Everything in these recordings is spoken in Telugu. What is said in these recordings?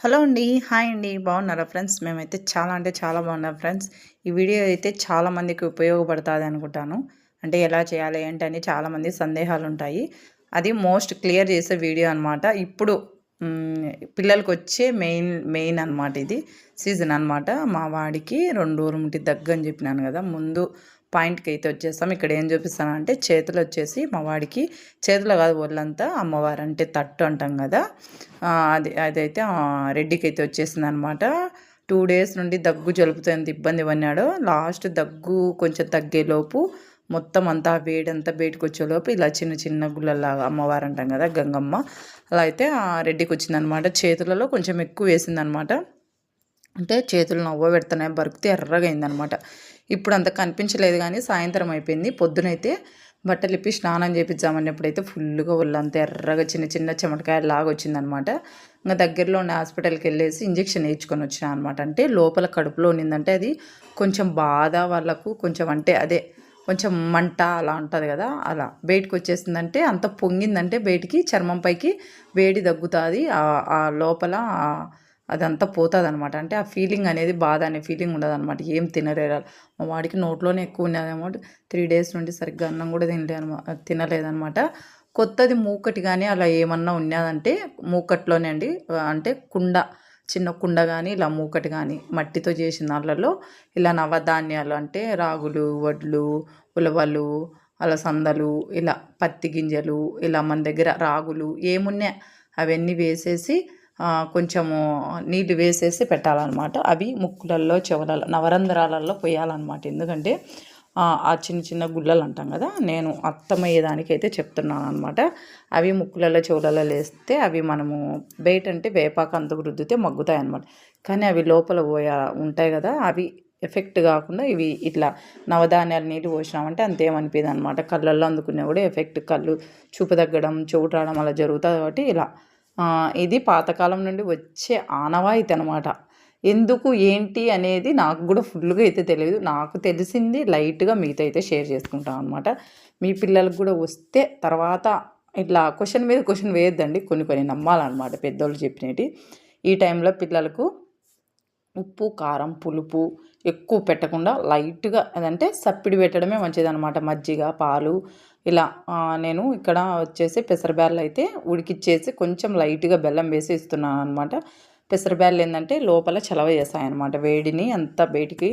హలో అండి. హాయ్ అండి. బాగున్నారా ఫ్రెండ్స్? మేమైతే చాలా అంటే చాలా బాగున్నాం ఫ్రెండ్స్. ఈ వీడియో అయితే చాలామందికి ఉపయోగపడుతుంది అనుకుంటాను. అంటే ఎలా చేయాలి ఏంటని చాలామంది సందేహాలు ఉంటాయి అది మోస్ట్ క్లియర్ చేసే వీడియో అనమాట ఇప్పుడు పిల్లలకి వచ్చే మెయిన్ మెయిన్ అనమాట ఇది. సీజన్ అనమాట మా వాడికి రెండు రోజులు దగ్గర అని చెప్పినాను కదా. ముందు పాయింట్కి అయితే వచ్చేస్తాం. ఇక్కడ ఏం చూపిస్తాను అంటే చేతులు వచ్చేసి మా వాడికి చేతులు కాదు ఒళ్ళంతా అమ్మవారు అంటే తట్టు అంటాం కదా. అది అదైతే రెడ్డికి అయితే వచ్చేసింది అనమాట టూ డేస్ నుండి దగ్గు జలుపుతో ఎంత ఇబ్బంది పడినాడో లాస్ట్ దగ్గు కొంచెం తగ్గేలోపు మొత్తం అంతా వేడంతా బయటకు వచ్చేలోపు ఇలా చిన్న చిన్న గుళ్ళలాగా అమ్మవారు అంటాం కదా గంగమ్మ. అలా అయితే ఆ రెడ్డికి వచ్చిందనమాట చేతులలో కొంచెం ఎక్కువ వేసిందనమాట. అంటే చేతులు నవ్వ పెడుతున్నాయి బరుకుతే ఎర్రగా అయిందనమాట. ఇప్పుడు అంత కనిపించలేదు కానీ సాయంత్రం అయిపోయింది. పొద్దునైతే బట్టలు ఇప్పి స్నానం చేపించామన్నప్పుడైతే ఫుల్గా ఒళ్ళంతా ఎర్రగా చిన్న చిన్న చెమటకాయ లాగా వచ్చిందనమాట ఇంకా దగ్గరలో ఉన్న హాస్పిటల్కి వెళ్ళేసి ఇంజక్షన్ వేయించుకొని వచ్చినా అనమాట అంటే లోపల కడుపులో ఉన్నిందంటే అది కొంచెం బాధ వాళ్ళకు కొంచెం అంటే అదే కొంచెం మంట అలా ఉంటుంది కదా అలా బయటకు వచ్చేసిందంటే అంత పొంగిందంటే బయటికి చర్మం పైకి వేడి తగ్గుతుంది ఆ లోపల అదంతా పోతుంది అనమాట అంటే ఆ ఫీలింగ్ అనేది బాధ అనే ఫీలింగ్ ఉండదు అనమాట ఏం తినలేరు మా వాడికి నోట్లోనే ఎక్కువ ఉన్నదన్నమాట త్రీ డేస్ నుండి సరిగ్గా అన్నం కూడా తినలేదు అనమాట తినలేదనమాట కొత్తది మూకటి కానీ అలా ఏమన్నా ఉన్నదంటే మూకట్లోనే అండి. అంటే కుండ చిన్న కుండ కానీ ఇలా మూకటి కానీ మట్టితో చేసిన దాంట్లో ఇలా నవధాన్యాలు అంటే రాగులు వడ్లు ఉలవలు అలసందలు ఇలా పత్తి గింజలు ఇలా మన దగ్గర రాగులు ఏమున్నా అవన్నీ వేసేసి కొంచెము నీళ్ళు వేసేసి పెట్టాలన్నమాట. అవి ముక్కులలో చెవులలో నవరంధ్రాలలో పోయాలన్నమాట. ఎందుకంటే ఆ చిన్న చిన్న గుల్లలు అంటాం కదా నేను అర్థమయ్యేదానికైతే చెప్తున్నాను అనమాట అవి ముక్కులలో చెవులలో లేస్తే అవి మనము బయట అంటే వేపాకు అంతకు రుద్దితే మగ్గుతాయి అనమాట కానీ అవి లోపల పోయా ఉంటాయి కదా అవి ఎఫెక్ట్ కాకుండా ఇవి ఇట్లా నవధాన్యాలు నీళ్ళు పోసినామంటే అంతేమనిపించదు అనమాట కళ్ళల్లో అందుకునే కూడా ఎఫెక్ట్. కళ్ళు చూపు తగ్గడం చెవుటాడడం రావడం అలా జరుగుతుంది కాబట్టి ఇలా ఇది పాతకాలం నుండి వచ్చే ఆనవాయితీ అనమాట ఎందుకు ఏంటి అనేది నాకు కూడా ఫుల్గా అయితే తెలియదు నాకు తెలిసింది లైట్గా మీతో అయితే షేర్ చేసుకుంటాం అనమాట మీ పిల్లలకు కూడా వస్తే తర్వాత ఇట్లా క్వశ్చన్ మీద క్వశ్చన్ వేయొద్దండి. కొన్ని కొన్ని నమ్మాలన్నమాట పెద్దోళ్ళు చెప్పినవి. ఈ టైంలో పిల్లలకు ఉప్పు కారం పులుపు ఎక్కువ పెట్టకుండా లైట్గా అదంటే సప్పిడి పెట్టడమే మంచిదన్నమాట. మజ్జిగ పాలు ఇలా నేను ఇక్కడ వచ్చేసి పెసరబ్యాళ్ళు అయితే ఉడికిచ్చేసి కొంచెం లైట్గా బెల్లం వేసి ఇస్తున్నాను అనమాట పెసరబ్యాళ్ళు ఏంటంటే లోపల చలవ చేస్తాయన్నమాట. వేడిని అంతా బయటికి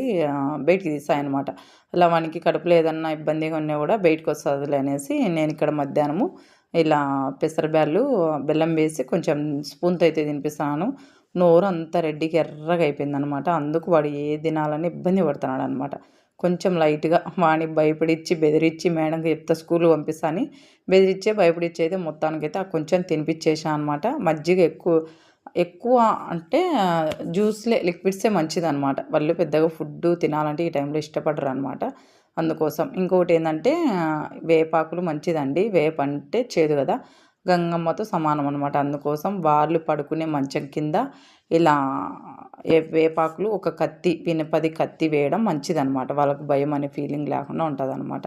బయటికి తీస్తాయన్నమాట. అలా మనకి కడుపులో ఏదన్నా ఇబ్బందిగా ఉన్నా కూడా బయటకు వస్తుంది అనేసి నేను ఇక్కడ మధ్యాహ్నము ఇలా పెసరబ్యాళ్ళు బెల్లం వేసి కొంచెం స్పూన్తో అయితే తినిపిస్తాను. నోరు అంతా రెడ్డికి ఎర్రగా అయిపోయిందనమాట. అందుకు వాడు ఏ తినాలని ఇబ్బంది పడుతున్నాడు అనమాట కొంచెం లైట్గా వాడిని భయపడిచ్చి బెదిరించి మేడంకి చెప్తా స్కూల్ పంపిస్తాను బెదిరిచ్చే భయపడిచ్చి అయితే మొత్తానికైతే కొంచెం తినిపించేసా అనమాట. మజ్జిగ ఎక్కువ ఎక్కువ అంటే జ్యూస్లే లిక్విడ్సే మంచిది అనమాట వాళ్ళు పెద్దగా ఫుడ్ తినాలంటే ఈ టైంలో ఇష్టపడరు అనమాట అందుకోసం. ఇంకొకటి ఏంటంటే వేపాకులు మంచిదండి. వేప అంటే చేదు కదా. గంగమ్మతో సమానం అనమాట అందుకోసం వాళ్ళు పడుకునే మంచం కింద ఇలా ఏ- వేపాకులు ఒక కత్తి పినపది కత్తి వేయడం మంచిదనమాట వాళ్ళకు భయం అనే ఫీలింగ్ లేకుండా ఉంటుంది అనమాట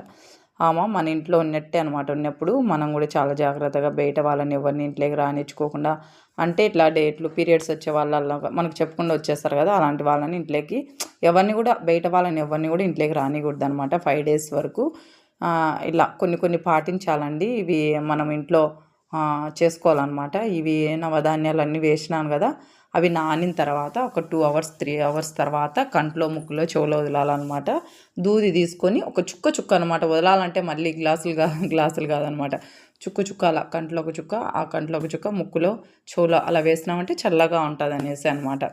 ఆమె మన ఇంట్లో ఉన్నట్టే అనమాట ఉన్నప్పుడు మనం కూడా చాలా జాగ్రత్తగా బయట వాళ్ళని ఎవరిని ఇంట్లోకి రానిచ్చుకోకుండా అంటే ఇట్లా డేట్లు పీరియడ్స్ వచ్చే వాళ్ళ మనకు చెప్పకుండా వచ్చేస్తారు కదా అలాంటి వాళ్ళని ఇంట్లోకి ఎవరిని కూడా బయట వాళ్ళని ఎవరిని కూడా ఇంట్లోకి రానికూడదు అనమాట ఫైవ్ డేస్ వరకు ఇలా కొన్ని కొన్ని పాటించాలండి. ఇవి మనం ఇంట్లో చేసుకోవాలన్నమాట. ఇవి నవధాన్యాలు అన్నీ వేసినాను కదా అవి నానిన తర్వాత ఒక టూ అవర్స్ త్రీ అవర్స్ తర్వాత కంట్లో ముక్కులో చెవులో వదలాలన్నమాట. దూది తీసుకొని ఒక చుక్క చుక్క అనమాట వదలాలంటే మళ్ళీ గ్లాసులు కా గ్లాసులు కాదనమాట చుక్క చుక్క అలా కంట్లో ఒక చుక్క ఆ కంట్లో ఒక చుక్క ముక్కులో చెవులో అలా వేసినామంటే చల్లగా ఉంటుంది అనేసి అనమాట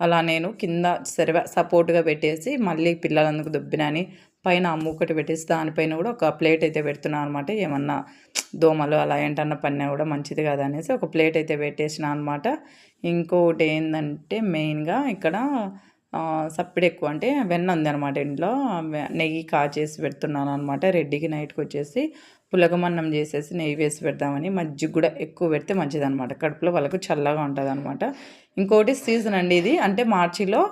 అలా నేను కింద సరివ సపోర్ట్గా పెట్టేసి మళ్ళీ పిల్లలందుకు దుబ్బినని పైన ఆ మూకటి పెట్టేసి దానిపైన కూడా ఒక ప్లేట్ అయితే పెడుతున్నాను అనమాట ఏమన్నా దోమలు అలా ఏంటన్నా పన్నా కూడా మంచిది కదా అనేసి ఒక ప్లేట్ అయితే పెట్టేసిన అనమాట ఇంకొకటి ఏంటంటే మెయిన్గా ఇక్కడ సప్పిడి ఎక్కువ అంటే వెన్న ఉంది అనమాట ఇంట్లో. నెయ్యి కాచేసి పెడుతున్నాను అనమాట రెడ్డికి నైట్కి వచ్చేసి పులగమన్నం చేసేసి నెయ్యి వేసి పెడదామని మజ్జిగ కూడా ఎక్కువ పెడితే మంచిదనమాట కడుపులో వాళ్ళకు చల్లగా ఉంటుంది అనమాట ఇంకోటి సీజన్ అండి ఇది. అంటే మార్చిలో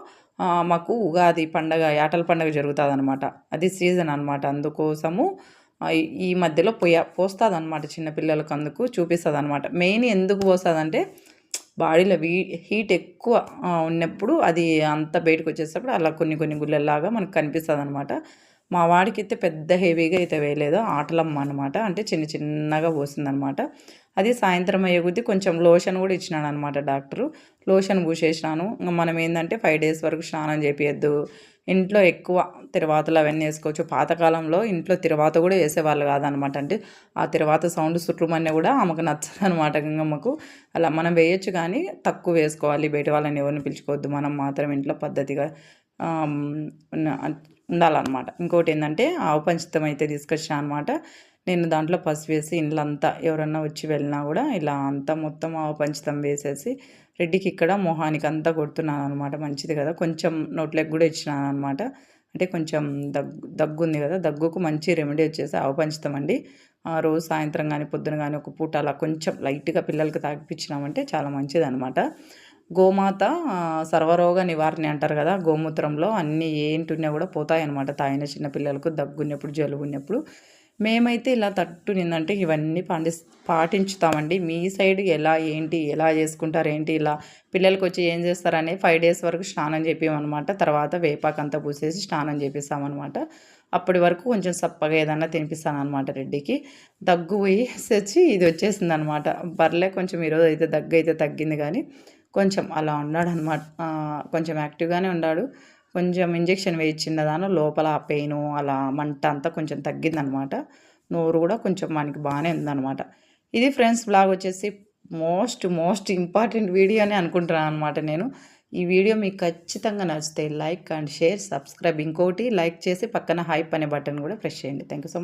మాకు ఉగాది పండగ యాటల పండగ జరుగుతుంది అనమాట అది సీజన్ అనమాట అందుకోసము ఈ- మధ్యలో పోయా పోస్తుంది అనమాట చిన్నపిల్లలకు అందుకు చూపిస్తుంది అనమాట మెయిన్ ఎందుకు పోస్తుంది అంటే బాడీలో వీ హీట్ ఎక్కువ ఉన్నప్పుడు అది అంత బయటకు వచ్చేటప్పుడు అలా కొన్ని కొన్ని గుళ్ళలాగా మనకు కనిపిస్తుంది అనమాట మా వాడికి అయితే పెద్ద హెవీగా అయితే వేయలేదు. ఆటలమ్మ అనమాట అంటే చిన్న చిన్నగా పోసిందనమాట అది సాయంత్రం అయ్యే కొద్దీ కొంచెం లోషన్ కూడా ఇచ్చినాడు అనమాట డాక్టరు. లోషన్ పూసేసినాను. ఇంకా మనం ఏంటంటే ఫైవ్ డేస్ వరకు స్నానం చేపియద్దు. ఇంట్లో ఎక్కువ తిరువాతలు అవన్నీ వేసుకోవచ్చు. పాతకాలంలో ఇంట్లో తిరువాత కూడా వేసేవాళ్ళు కాదనమాట అంటే ఆ తిరువాత సౌండ్ సుట్రుమనే కూడా ఆమెకు నచ్చదు అనమాట గంగమ్మకు. అలా మనం వేయొచ్చు కానీ తక్కువ వేసుకోవాలి. బయట వాళ్ళని ఎవరిని పిలుచుకోవద్దు. మనం మాత్రం ఇంట్లో పద్ధతిగా ఉండాలన్నమాట. ఇంకోటి ఏంటంటే ఆవు పంచితం అయితే తీసుకొచ్చాను అనమాట నేను దాంట్లో పసుపు వేసి ఇండ్లంతా ఎవరన్నా వచ్చి వెళ్ళినా కూడా ఇలా అంతా మొత్తం ఆవు పంచితం వేసేసి రెడ్డికి ఇక్కడ మొహానికి అంతా కొడుతున్నాను అనమాట మంచిది కదా. కొంచెం నోట్లోకి కూడా ఇచ్చినాను అనమాట అంటే కొంచెం దగ్గు దగ్గు ఉంది కదా. దగ్గుకు మంచి రెమెడీ వచ్చేసి ఆవు పంచితం అండి. ఆ రోజు సాయంత్రం కానీ పొద్దున కానీ ఒక పూట అలా కొంచెం లైట్గా పిల్లలకి తాగిపించినామంటే చాలా మంచిది అనమాట గోమాత సర్వరోగ నివారణ అంటారు కదా గోమూత్రంలో అన్నీ ఏంటున్నా కూడా పోతాయన్నమాట. తాగిన చిన్నపిల్లలకు దగ్గున్నప్పుడు జలుబు ఉన్నప్పుడు మేమైతే ఇలా తట్టు నిందంటే ఇవన్నీ పాటి పాటించుతామండి. మీ సైడ్ ఎలా ఏంటి ఎలా చేసుకుంటారు ఏంటి ఇలా పిల్లలకి వచ్చి ఏం చేస్తారని ఫైవ్ డేస్ వరకు స్నానం చేపించమన్నమాట తర్వాత వేపాకంతా పూసేసి స్నానం చేపిస్తామన్నమాట. అప్పటి వరకు కొంచెం సప్పగా ఏదన్నా తినిపిస్తాను అనమాట రెడ్డికి. దగ్గు పోయేసి ఇది వచ్చేసింది అనమాట పర్లే కొంచెం ఈరోజు అయితే దగ్గు అయితే తగ్గింది కానీ కొంచెం అలా ఉన్నాడు అనమాట కొంచెం యాక్టివ్గానే ఉన్నాడు. కొంచెం ఇంజెక్షన్ వేయించిన దాని లోపల ఆ పెయిన్ అలా మంట అంతా కొంచెం తగ్గిందనమాట నోరు కూడా కొంచెం మనకి బాగానే ఉందన్నమాట. ఇది ఫ్రెండ్స్ బ్లాగ్ వచ్చేసి మోస్ట్ మోస్ట్ ఇంపార్టెంట్ వీడియో అని అనుకుంటున్నాను అనమాట నేను. ఈ వీడియో మీకు ఖచ్చితంగా నచ్చితే లైక్ అండ్ షేర్ సబ్స్క్రైబ్. ఇంకోటి లైక్ చేసి పక్కన హైప్ అనే బటన్ కూడా ప్రెస్ చేయండి. Thank you so much.